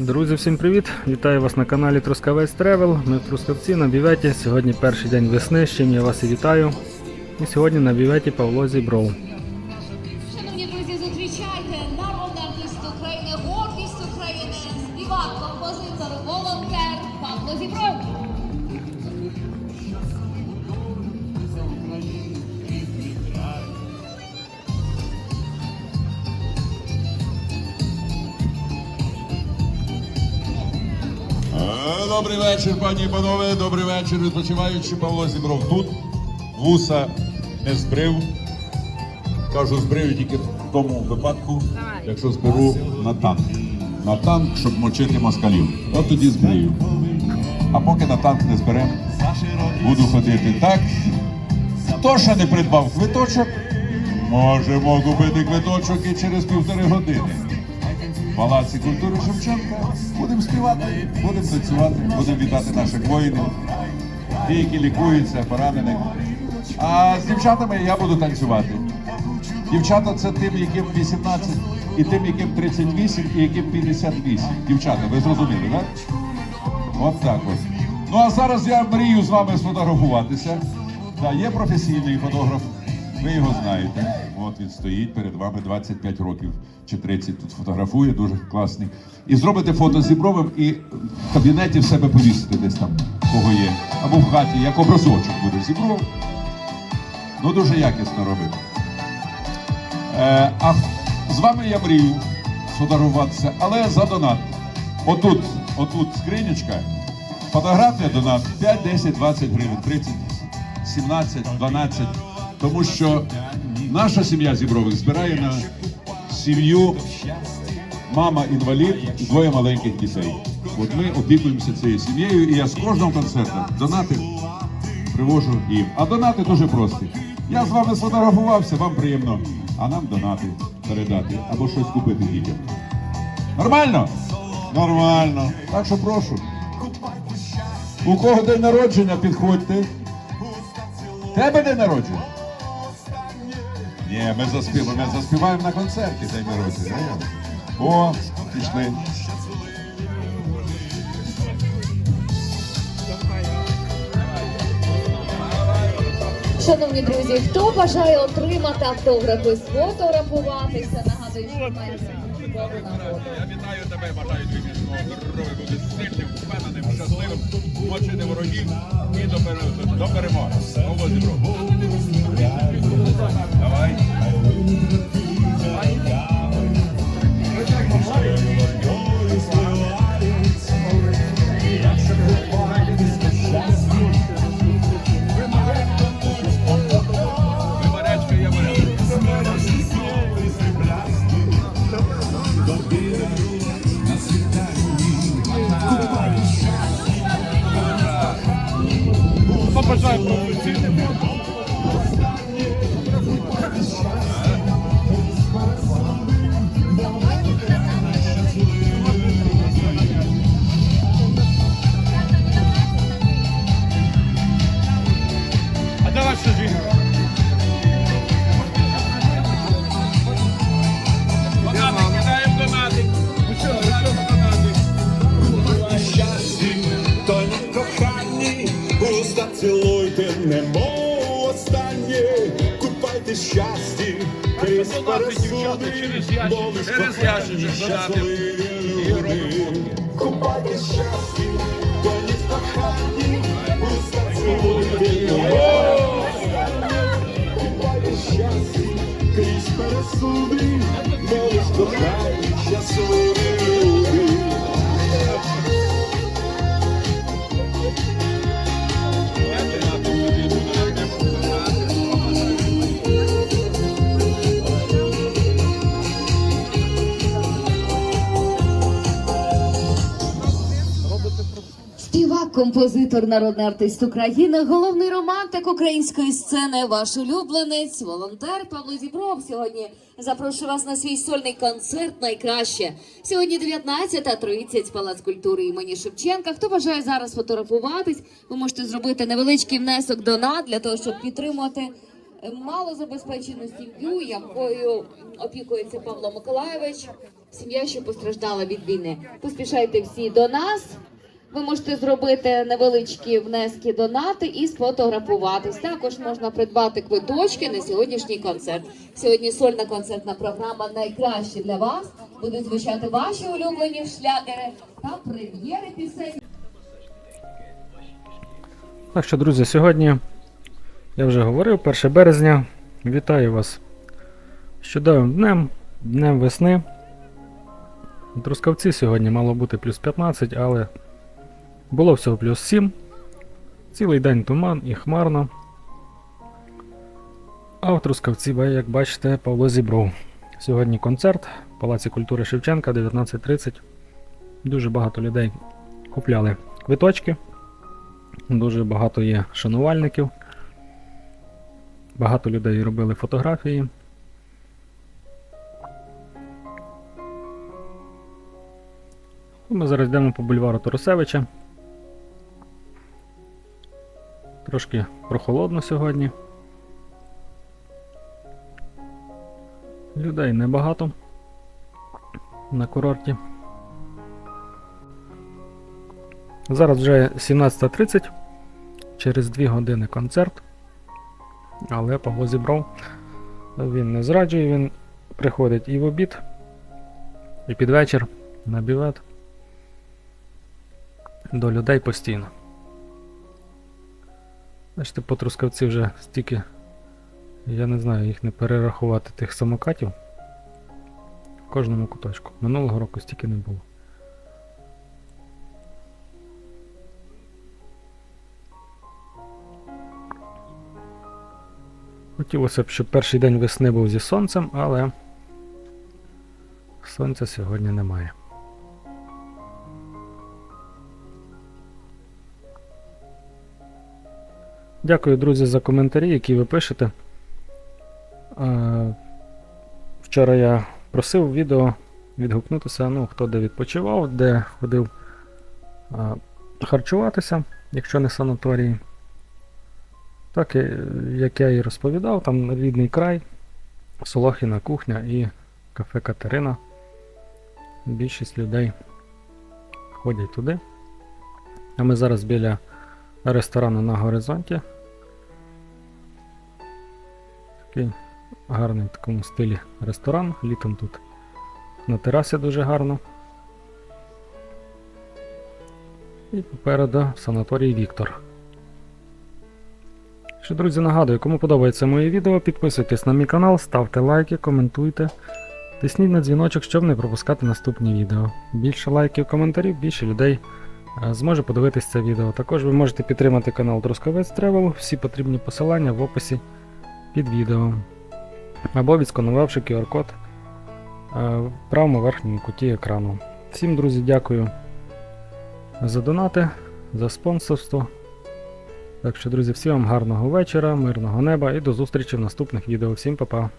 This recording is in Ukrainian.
Друзі, всім привіт! Вітаю вас на каналі Трускавець Тревел. Ми в Трускавці на біветі. Сьогодні перший день весни, з чим я вас і вітаю. І сьогодні на біветі Павло Зібров. Шановні друзі, зустрічайте народний артист України, гордість України, співак, композитор, волонтер Павло Зібров. Добрий вечір, пані і панове. Добрий вечір. Відпочиваючи Павло Зібров тут. Вуса не збрив. Кажу, збрив тільки в тому випадку, якщо зберу на танк. На танк, щоб мочити москалів. От тоді збрию. А поки на танк не зберемо, буду ходити так. Хто ще не придбав квиточок, можемо купити квиточок і через півтори години. Палаці культури Шевченка будемо співати, будемо танцювати, будемо вітати наших воїнів, ті, які лікуються, поранених. А з дівчатами я буду танцювати. Дівчата це тим, яким 18, і тим, яким 38, і яким 58. Дівчата, ви зрозуміли, так? От так ось. Ну а зараз я мрію з вами сфотографуватися. Да, є професійний фотограф, ви його знаєте. От він стоїть перед вами 25 років чи 30 тут фотографує, дуже класний. І зробите фото з Зібровим і в кабінеті в себе повісите десь там, кого є. Або в хаті, як образочок буде Зібров. Ну дуже якісно робити. Е, а з вами я мрію сфотографуватися, але за донат. Отут, отут скринючка. Фотографія донат 5, 10, 20 гривень, 30, 17, 12. Тому що наша сім'я Зібрових збирає на сім'ю мама інвалід і двоє маленьких дітей. От ми опікуємося цією сім'єю, і я з кожного концерту донати привожу їм. А донати дуже прості. Я з вами сфотографувався, вам приємно, а нам донати передати або щось купити дітям. Нормально? Нормально. Так що прошу. У кого день народження, підходьте. Тебе день народження? Ні, ми заспіваємо, ми заспіваємо на концерті день народження. О, пішли. Шановні друзі, хто бажає отримати автографи, сфотографуватися, нагадую, що нагоду. Я вітаю тебе, бажаю тобі міцного здоров'я, бути сильним, впевненим, щасливим, мочити ворогів і до, пере- до перемоги. Щасті, крізь пересуди, бо кохані ящичок щасливі люди. Купати щасті, то не коханні, уста цілуйте, немов Купати щасті, крізь пересуди, бо кохані щасливі композитор, народний артист України, головний романтик української сцени, ваш улюбленець, волонтер Павло Зібров. Сьогодні запрошую вас на свій сольний концерт. Найкраще сьогодні 19.30 Палац культури імені Шевченка. Хто бажає зараз фотографуватись, ви можете зробити невеличкий внесок донат для того, щоб підтримувати малозабезпечену сім'ю, якою опікується Павло Миколайович. Сім'я, що постраждала від війни. Поспішайте всі до нас. Ви можете зробити невеличкі внески донати і сфотографуватись. Також можна придбати квиточки на сьогоднішній концерт. Сьогодні сольна концертна програма найкраще для вас. Будуть звучати ваші улюблені шлягери та прем'єри пісень. Так що, друзі, сьогодні я вже говорив, 1 березня. Вітаю вас з чудовим днем, днем весни. Трускавці сьогодні мало бути плюс 15, але було всього плюс 7. Цілий день туман і хмарно. А в як бачите, Павло Зібров. Сьогодні концерт в Палаці культури Шевченка 19.30. Дуже багато людей купляли квиточки. Дуже багато є шанувальників. Багато людей робили фотографії. Ми зараз йдемо по бульвару Торосевича. Трошки прохолодно сьогодні. Людей небагато на курорті. Зараз вже 17.30, через 2 години концерт. Але Павло зібрав. Він не зраджує, він приходить і в обід, і під вечір на бівет. До людей постійно. Бачите, по трускавці вже стільки, я не знаю, їх не перерахувати тих самокатів. В кожному куточку. Минулого року стільки не було. Хотілося б, щоб перший день весни був зі сонцем, але сонця сьогодні немає. Дякую, друзі, за коментарі, які ви пишете. Вчора я просив відео відгукнутися, ну, хто де відпочивав, де ходив харчуватися, якщо не санаторії. Так, е, як я і розповідав, там рідний край, Солохіна кухня і кафе Катерина. Більшість людей ходять туди. А ми зараз біля ресторану на горизонті. Такий гарний в такому стилі ресторан. Літом тут на терасі дуже гарно. І попереду санаторій Віктор. Що, друзі, нагадую, кому подобається моє відео, підписуйтесь на мій канал, ставте лайки, коментуйте. Тисніть на дзвіночок, щоб не пропускати наступні відео. Більше лайків, коментарів, більше людей зможе подивитись це відео. Також ви можете підтримати канал Трускавець Travel, всі потрібні посилання в описі під відео. Або відсканувавши QR-код е, в правому верхньому куті екрану. Всім, друзі, дякую за донати, за спонсорство. Так що, друзі, всім вам гарного вечора, мирного неба і до зустрічі в наступних відео. Всім па-па!